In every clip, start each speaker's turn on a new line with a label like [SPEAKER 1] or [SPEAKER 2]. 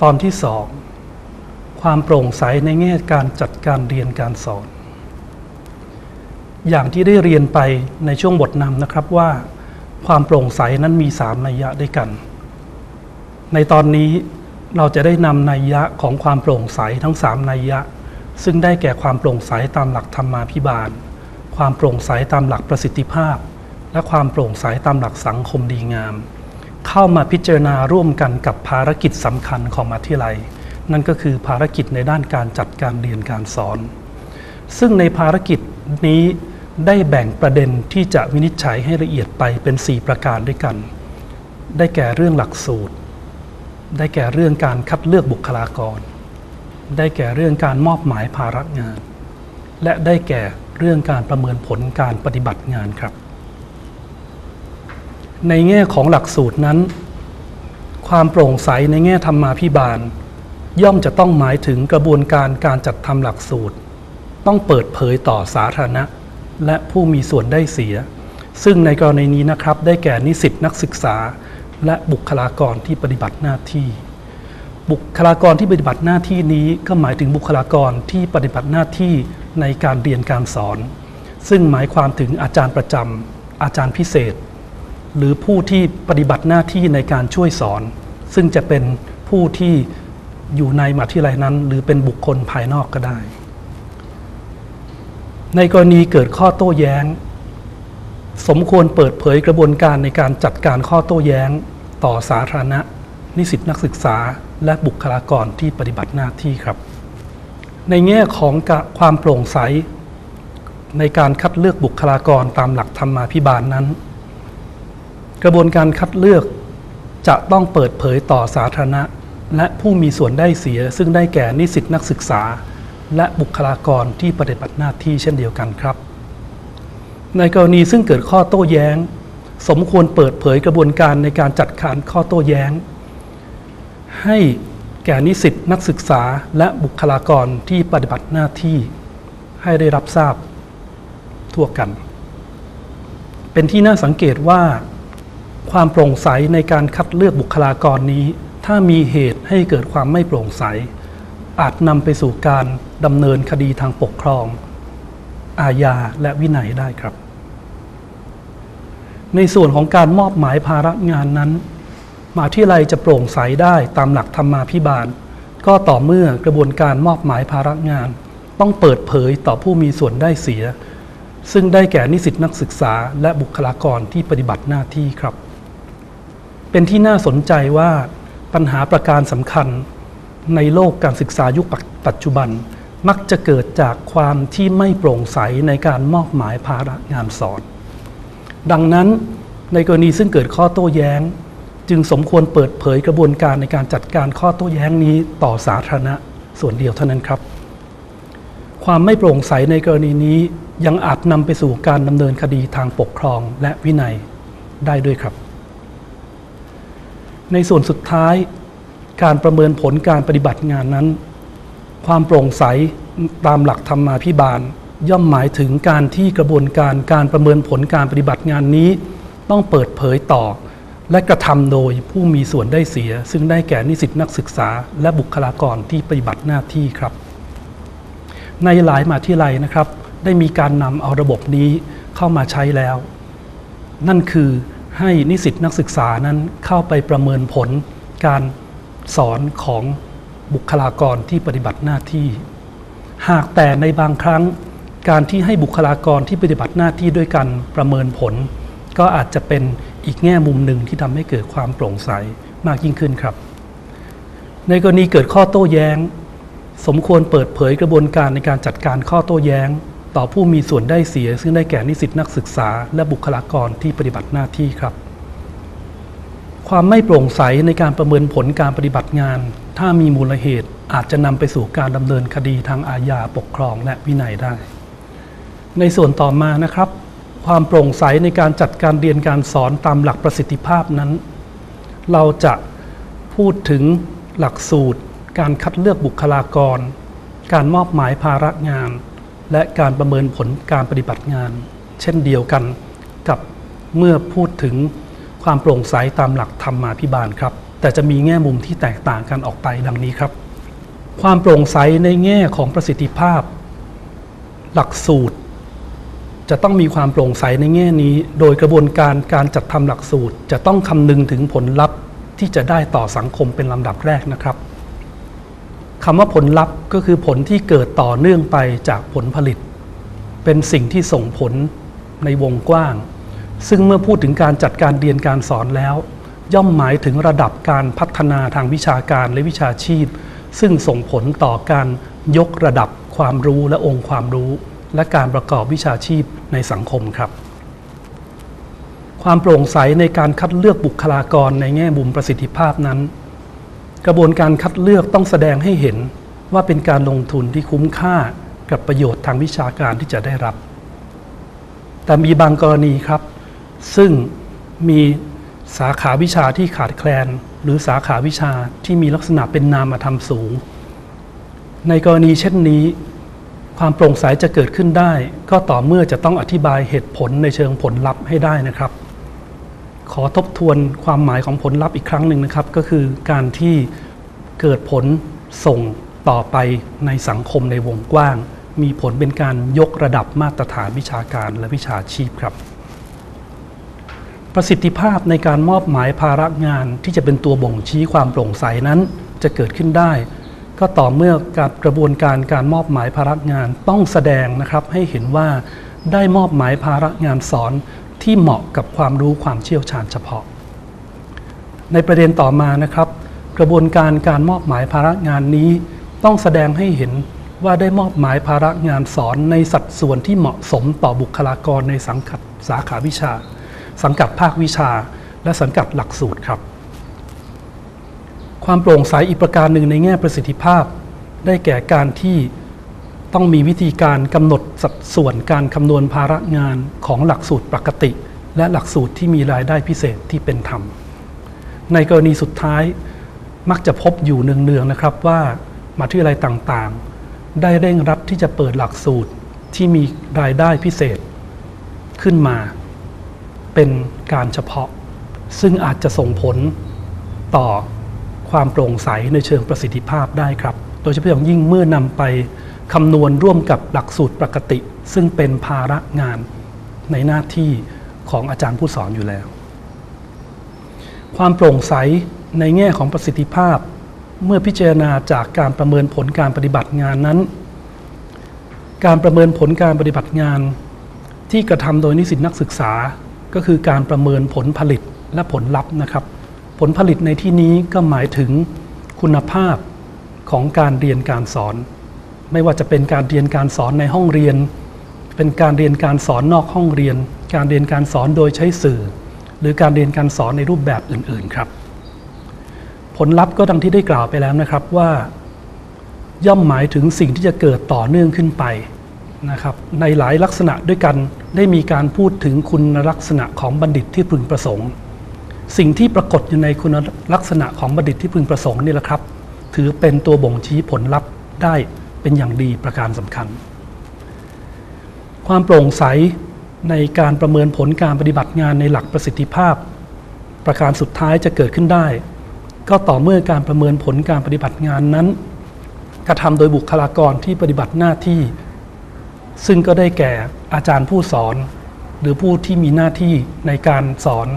[SPEAKER 1] ตอนที่สองความโปร่งใสในแง่การจัดการเรียนการสอน อย่างที่ได้เรียนไปในช่วงบทนำนะครับว่า ความโปร่งใสนั้นมีสามนัยยะด้วยกัน ในตอนนี้เราจะได้นำนัยยะของความโปร่งใสทั้งสามนัยยะ ซึ่งได้แก่ความโปร่งใสตามหลักธรรมาภิบาล ความโปร่งใสตามหลักประสิทธิภาพ และความโปร่งใสตามหลักสังคมดีงาม เข้ามาพิจารณาร่วมกันกับภารกิจสำคัญของมหาวิทยาลัย นั่นก็คือภารกิจในด้านการจัดการเรียนการสอน ซึ่งในภารกิจนี้ได้แบ่งประเด็นที่จะวินิจฉัยให้ละเอียดไปเป็น 4 ประการด้วยกัน ได้แก่เรื่องหลักสูตร ได้แก่เรื่องการคัดเลือกบุคลากร ได้แก่เรื่องการมอบหมายภาระงาน และได้แก่เรื่องการประเมินผลการปฏิบัติงานครับ ในแง่ของหลักสูตรนั้น ความโปร่งใสในแง่ธรรมาภิบาล ย่อมจะต้องหมายถึงกระบวนการการจัดทำหลักสูตร ต้องเปิดเผยต่อสาธารณะ และผู้มีส่วนได้เสีย ซึ่งในกรณีนี้นะครับได้แก่นิสิตนักศึกษา และบุคลากรที่ปฏิบัติหน้าที่ บุคลากรที่ปฏิบัติหน้าที่นี้ก็หมายถึงบุคลากรที่ปฏิบัติหน้าที่ในการเรียนการสอน ซึ่งหมายความถึงอาจารย์ประจำอาจารย์พิเศษ หรือผู้ที่ปฏิบัติหน้าที่ในการช่วยสอน ซึ่งจะเป็นผู้ที่อยู่ในมหาวิทยาลัยนั้น หรือเป็นบุคคลภายนอกก็ได้ ในกรณีเกิดข้อโต้แย้ง สมควรเปิดเผยกระบวนการในการจัดการข้อโต้แย้ง ต่อสาธารณะ นิสิตนักศึกษา และบุคลากรที่ปฏิบัติหน้าที่ครับ ในแง่ของความโปร่งใส ในการคัดเลือกบุคลากรตามหลักธรรมาภิบาลนั้น กระบวนการคัดเลือกจะต้องเปิดเผยต่อสาธารณะ และผู้มีส่วนได้เสีย ซึ่งได้แก่นิสิตนักศึกษา และบุคลากรที่ปฏิบัติหน้าที่เช่นเดียวกันครับ ในกรณีซึ่งเกิดข้อโต้แย้ง สมควรเปิดเผยกระบวนการในการจัดการข้อโต้แย้ง ให้แก่นิสิตนักศึกษาและบุคลากรที่ปฏิบัติหน้าที่ ให้ได้รับทราบทั่วกัน เป็นที่น่าสังเกตว่า ความโปร่งใสในการคัดเลือกบุคลากรนี้ ถ้ามีเหตุให้เกิดความไม่โปร่งใส อาจนำไปสู่การดำเนินคดีทางปกครอง อาญาและวินัยได้ครับ ในส่วนของการมอบหมายภาระงานนั้นมหาวิทยาลัยจะโปร่งใสได้ตามหลักธรรมาภิบาล ก็ต่อเมื่อกระบวนการมอบหมายภาระงาน ต้องเปิดเผยต่อผู้มีส่วนได้เสีย ซึ่งได้แก่นิสิตนักศึกษาและบุคลากรที่ปฏิบัติหน้าที่ครับ เป็นที่น่าสนใจว่าปัญหาประการสำคัญในโลกการศึกษายุคปัจจุบัน มักจะเกิดจากความที่ไม่โปร่งใสในการมอบหมายภาระงานสอน ดังนั้นในกรณีซึ่งเกิดข้อโต้แย้ง จึงสมควรเปิดเผยกระบวนการในการจัดการข้อโต้แย้งนี้ต่อสาธารณะส่วนเดียวเท่านั้นครับ ความไม่โปร่งใสในกรณีนี้ยังอาจนำไปสู่การดำเนินคดีทางปกครองและวินัยได้ด้วยครับ ในส่วนสุดท้ายการประเมินผลการปฏิบัติงานนั้น ความโปร่งใสตามหลักธรรมาภิบาล ย่อมหมายถึงการที่กระบวนการการประเมินผลการปฏิบัติงานนี้ ต้องเปิดเผยต่อ และกระทำโดยผู้มีส่วนได้เสีย ซึ่งได้แก่นิสิตนักศึกษา และบุคลากรที่ปฏิบัติหน้าที่ครับ ในหลายมหาวิทยาลัยนะครับ ได้มีการนำเอาระบบนี้เข้ามาใช้แล้ว นั่นคือ ให้นิสิตนักศึกษานั้นเข้าไปประเมินผลการสอนของบุคลากรที่ปฏิบัติหน้าที่ หากแต่ในบางครั้งการที่ให้บุคลากรที่ปฏิบัติหน้าที่ด้วยกันประเมินผล ก็อาจจะเป็นอีกแง่มุมหนึ่งที่ทำให้เกิดความโปร่งใสมากยิ่งขึ้นครับ ในกรณีเกิดข้อโต้แย้ง สมควรเปิดเผยกระบวนการในการจัดการข้อโต้แย้ง ต่อผู้มีส่วนได้เสีย ซึ่งได้แก่นิสิตนักศึกษา และบุคลากรที่ปฏิบัติหน้าที่ครับ ความไม่โปร่งใสในการประเมินผลการปฏิบัติงาน ถ้ามีมูลเหตุอาจจะนำไปสู่การดำเนินคดีทางอาญาปกครองและวินัยได้ ในส่วนต่อมานะครับ ความโปร่งใสในการจัดการเรียนการสอนตามหลักประสิทธิภาพนั้น เราจะพูดถึงหลักสูตร การคัดเลือกบุคลากร การมอบหมายภาระงาน และการประเมินผลการปฏิบัติงาน เช่นเดียวกันกับเมื่อพูดถึงความโปร่งใสตามหลักธรรมาภิบาลครับ แต่จะมีแง่มุมที่แตกต่างกันออกไปดังนี้ครับ ความโปร่งใสในแง่ของประสิทธิภาพ หลักสูตร จะต้องมีความโปร่งใสในแง่นี้ โดยกระบวนการการจัดทำหลักสูตร จะต้องคำนึงถึงผลลัพธ์ที่จะได้ต่อสังคมเป็นลำดับแรกนะครับ คำว่าผลลัพธ์ก็คือผลที่เกิดต่อเนื่องไปจากผลผลิต เป็นสิ่งที่ส่งผลในวงกว้าง ซึ่งเมื่อพูดถึงการจัดการเรียนการสอนแล้ว ย่อมหมายถึงระดับการพัฒนาทางวิชาการและวิชาชีพ ซึ่งส่งผลต่อการยกระดับความรู้และองค์ความรู้ และการประกอบวิชาชีพในสังคมครับ ความโปร่งใสในการคัดเลือกบุคลากรในแง่มุมประสิทธิภาพนั้น กระบวนการคัดเลือกต้องแสดงให้เห็นว่าเป็นการลงทุนที่คุ้มค่ากับประโยชน์ทางวิชาการที่จะได้รับ แต่มีบางกรณีครับ ซึ่งมีสาขาวิชาที่ขาดแคลน หรือสาขาวิชาที่มีลักษณะเป็นนามธรรมสูง ในกรณีเช่นนี้ ความโปร่งใสจะเกิดขึ้นได้ ก็ต่อเมื่อจะต้องอธิบายเหตุผลในเชิงผลลัพธ์ให้ได้นะครับ ขอทบทวนความหมายของผลลัพธ์อีกครั้งหนึ่งนะครับ ก็คือการที่เกิดผลส่งต่อไปในสังคมในวงกว้าง มีผลเป็นการยกระดับมาตรฐานวิชาการและวิชาชีพครับ ประสิทธิภาพในการมอบหมายภาระงานที่จะเป็นตัวบ่งชี้ความโปร่งใสนั้นจะเกิดขึ้นได้ ก็ต่อเมื่อการกระบวนการการมอบหมายภาระงานต้องแสดงนะครับให้เห็นว่าได้มอบหมายภาระงานสอน ที่เหมาะกับความรู้ความเชี่ยวชาญเฉพาะ ในประเด็นต่อมานะครับ กระบวนการการมอบหมายภาระงานนี้ ต้องแสดงให้เห็นว่าได้มอบหมายภาระงานสอนในสัดส่วนที่เหมาะสมต่อบุคลากรในสังกัดสาขาวิชา สังกัดภาควิชา และสังกัดหลักสูตรครับ ความโปร่งใสอีกประการหนึ่งในแง่ประสิทธิภาพ ได้แก่การที่ ต้องมีวิธีการกำหนดสัดส่วนการคำนวณภาระงานของหลักสูตรปกติ และหลักสูตรที่มีรายได้พิเศษที่เป็นธรรม ในกรณีสุดท้ายมักจะพบอยู่เนืองๆนะครับว่ามาที่อะไรต่างๆ ได้เร่งรัดที่จะเปิดหลักสูตรที่มีรายได้พิเศษขึ้นมา เป็นการเฉพาะ ซึ่งอาจจะส่งผลต่อความโปร่งใสในเชิงประสิทธิภาพได้ครับ โดยเฉพาะอย่างยิ่งเมื่อนำไป คำนวณร่วมกับหลักสูตรปกติ ซึ่งเป็นภาระงานในหน้าที่ของอาจารย์ผู้สอนอยู่แล้ว ความโปร่งใสในแง่ของประสิทธิภาพ เมื่อพิจารณาจากการประเมินผลการปฏิบัติงานนั้น การประเมินผลการปฏิบัติงาน ที่กระทำโดยนิสิตนักศึกษา ก็คือการประเมินผลผลิตและผลลัพธ์นะครับ ผลผลิตในที่นี้ก็หมายถึงคุณภาพของการเรียนการสอน ไม่ว่าจะเป็นการเรียนการสอนในห้องเรียน เป็นการเรียนการสอนนอกห้องเรียน การเรียนการสอนโดยใช้สื่อ หรือการเรียนการสอนในรูปแบบอื่น ๆ ครับ ผลลัพธ์ก็ดังที่ได้กล่าวไปแล้วนะครับว่า ย่อมหมายถึงสิ่งที่จะเกิดต่อเนื่องขึ้นไปนะครับ ในหลายลักษณะด้วยกันได้มีการพูดถึงคุณลักษณะของบัณฑิตที่พึงประสงค์ สิ่งที่ปรากฏอยู่ในคุณลักษณะของบัณฑิตที่พึงประสงค์นี่แหละครับ ถือเป็นตัวบ่งชี้ผลลัพธ์ได้ เป็นอย่างดีประการสำคัญ ความโปร่งใสในการประเมินผลการปฏิบัติงานในหลักประสิทธิภาพ ประการสุดท้ายจะเกิดขึ้นได้ ก็ต่อเมื่อการประเมินผลการปฏิบัติงานนั้น กระทำโดยบุคลากรที่ปฏิบัติหน้าที่ ซึ่งก็ได้แก่อาจารย์ผู้สอน หรือผู้ที่มีหน้าที่ในการสอน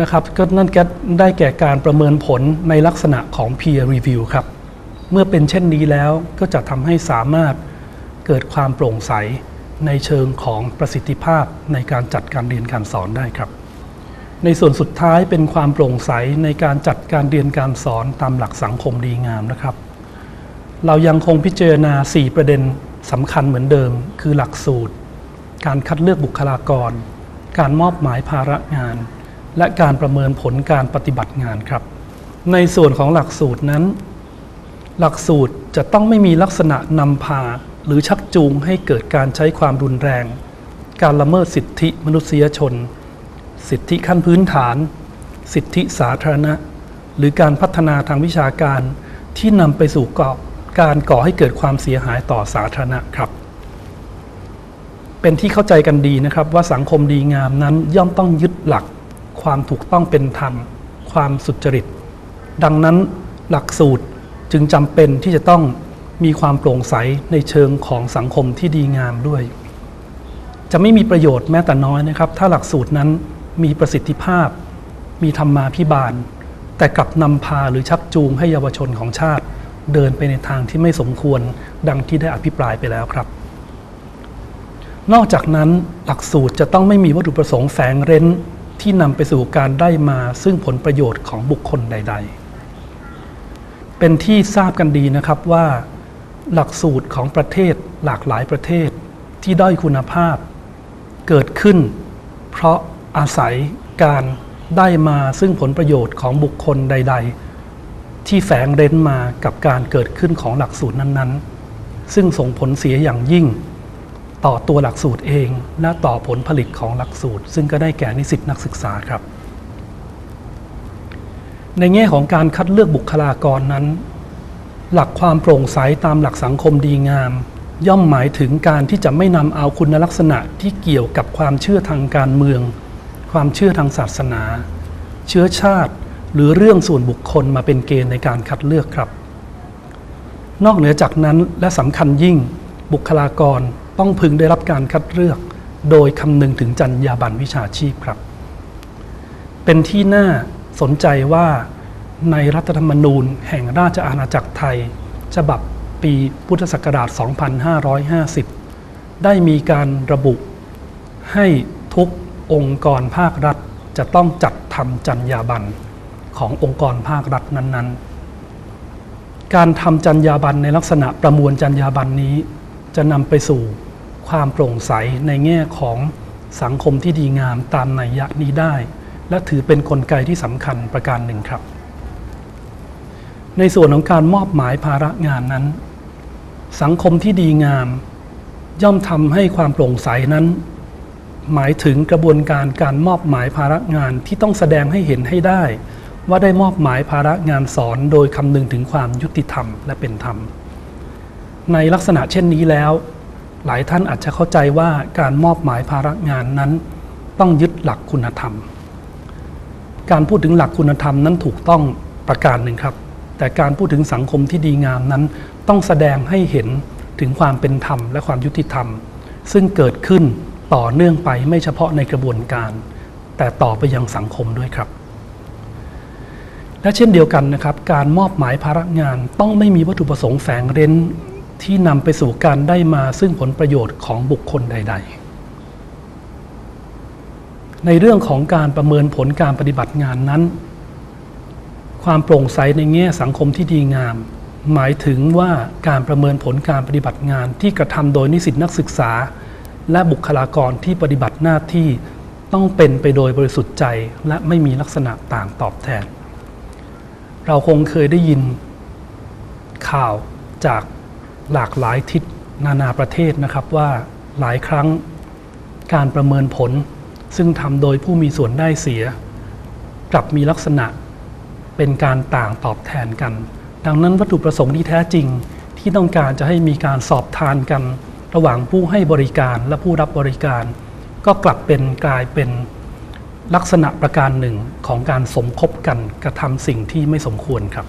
[SPEAKER 1] นะครับก็นั่นก็ได้แก่การประเมินผลในลักษณะของ peer review ครับ เมื่อเป็นเช่นนี้แล้วก็จะทำให้สามารถเกิดความโปร่งใสในเชิงของประสิทธิภาพในการจัดการเรียนการสอนได้ครับ ในส่วนสุดท้ายเป็นความโปร่งใสในการจัดการเรียนการสอนตามหลักสังคมดีงามนะครับ เรายังคงพิจารณา 4 ประเด็นสำคัญเหมือนเดิม คือหลักสูตร การคัดเลือกบุคลากร การมอบหมายภาระงาน และการประเมินผลการปฏิบัติงานครับ ในส่วนของหลักสูตรนั้น หลักสูตรจะต้องไม่มีลักษณะนำพา หรือชักจูงให้เกิดการใช้ความรุนแรง การละเมิดสิทธิมนุษยชน สิทธิขั้นพื้นฐาน สิทธิสาธารณะ หรือการพัฒนาทางวิชาการที่นำไปสู่ก่อการก่อให้เกิดความเสียหายต่อสาธารณะครับ เป็นที่เข้าใจกันดีนะครับว่าสังคมดีงามนั้นย่อมต้องยึดหลัก ความถูกต้องเป็นธรรม ความสุจริต ดังนั้นหลักสูตร จึงจำเป็นที่จะต้องมีความโปร่งใสในเชิงของสังคมที่ดีงามด้วย จะไม่มีประโยชน์แม้แต่น้อยนะครับ ถ้าหลักสูตรนั้นมีประสิทธิภาพ มีธรรมาภิบาล แต่กลับนำพาหรือชักจูงให้เยาวชนของชาติ เดินไปในทางที่ไม่สมควรดังที่ได้อภิปรายไปแล้วครับ นอกจากนั้นหลักสูตรจะต้องไม่มีวัตถุประสงค์แฝงเร้นที่นำไปสู่การได้มาซึ่งผลประโยชน์ของบุคคลใด ๆ เป็นที่ทราบกันดีนะครับว่า หลักสูตรของประเทศหลากหลายประเทศที่ด้อยคุณภาพ เกิดขึ้น เพราะอาศัยการได้มาซึ่งผลประโยชน์ของบุคคลใด ๆ ที่แฝงเร้นมากับการเกิดขึ้นของหลักสูตรนั้นๆ ซึ่งส่งผลเสียอย่างยิ่ง ต่อตัวหลักสูตรเอง และต่อผลผลิตของหลักสูตร ซึ่งก็ได้แก่นิสิตนักศึกษาครับ ในแง่ของการคัดเลือกบุคลากรนั้น หลักความโปร่งใสตามหลักสังคมดีงาม ย่อมหมายถึงการที่จะไม่นำเอาคุณลักษณะที่เกี่ยวกับความเชื่อทางการเมือง ความเชื่อทางศาสนา เชื้อชาติ หรือเรื่องส่วนบุคคลมาเป็นเกณฑ์ในการคัดเลือกครับ นอกเหนือจากนั้นและสำคัญยิ่ง บุคลากรต้องพึงได้รับการคัดเลือก โดยคำนึงถึงจรรยาบรรณวิชาชีพครับ เป็นที่น่า สนใจว่าในรัฐธรรมนูญแห่งราชอาณาจักรไทย ฉบับปีพุทธศักราช 2550 ได้มีการระบุให้ทุกองค์กรภาครัฐจะต้องจัดทำจรรยาบรรณขององค์กรภาครัฐนั้นๆ การทำจรรยาบรรณในลักษณะประมวลจรรยาบรรณนี้ จะนำไปสู่ความโปร่งใสในแง่ของสังคมที่ดีงามตามนัยยะนี้ได้ และถือเป็นนกลไกที่สำคัญประการหนึ่งครับ ในส่วนของการมอบหมายภาระงานนั้น สังคมที่ดีงาม ย่อมทำให้ความโปร่งใสนั้น หมายถึงกระบวนการการมอบหมายภาระงานที่ต้องแสดงให้เห็นให้ได้ ว่าได้มอบหมายภาระงานสอนโดยคำนึงถึงความยุติธรรมและเป็นธรรม ในลักษณะเช่นนี้แล้วหลายท่านอาจจะเข้าใจว่าการมอบหมายภาระงานนั้น ต้องยึดหลักคุณธรรม การพูดถึงหลักคุณธรรมนั้นถูกต้องประการหนึ่งครับ แต่การพูดถึงสังคมที่ดีงามนั้น ต้องแสดงให้เห็นถึงความเป็นธรรมและความยุติธรรม ซึ่งเกิดขึ้นต่อเนื่องไปไม่เฉพาะในกระบวนการ แต่ต่อไปยังสังคมด้วยครับ และเช่นเดียวกันนะครับ การมอบหมายภาระงานต้องไม่มีวัตถุประสงค์แฝงเร้นที่นำไปสู่การได้มาซึ่งผลประโยชน์ของบุคคลใด ๆ ในเรื่องของการประเมินผลการปฏิบัติงานนั้น ความโปร่งใสในแง่สังคมที่ดีงาม หมายถึงว่าการประเมินผลการปฏิบัติงานที่กระทำโดยนิสิตนักศึกษา และบุคลากรที่ปฏิบัติหน้าที่ต้องเป็นไปโดยบริสุทธิ์ใจและไม่มีลักษณะต่างตอบแทน เราคงเคยได้ยินข่าวจากหลากหลายทิศนานาประเทศนะครับว่าหลายครั้งการประเมินผล ซึ่งทำโดยผู้มีส่วนได้เสีย กลับมีลักษณะเป็นการต่างตอบแทนกัน ดังนั้นวัตถุประสงค์ที่แท้จริงที่ต้องการจะให้มีการสอบทานกัน ระหว่างผู้ให้บริการและผู้รับบริการ ก็กลับเป็นกลายเป็นลักษณะประการหนึ่งของการสมคบกันกระทำสิ่งที่ไม่สมควรครับ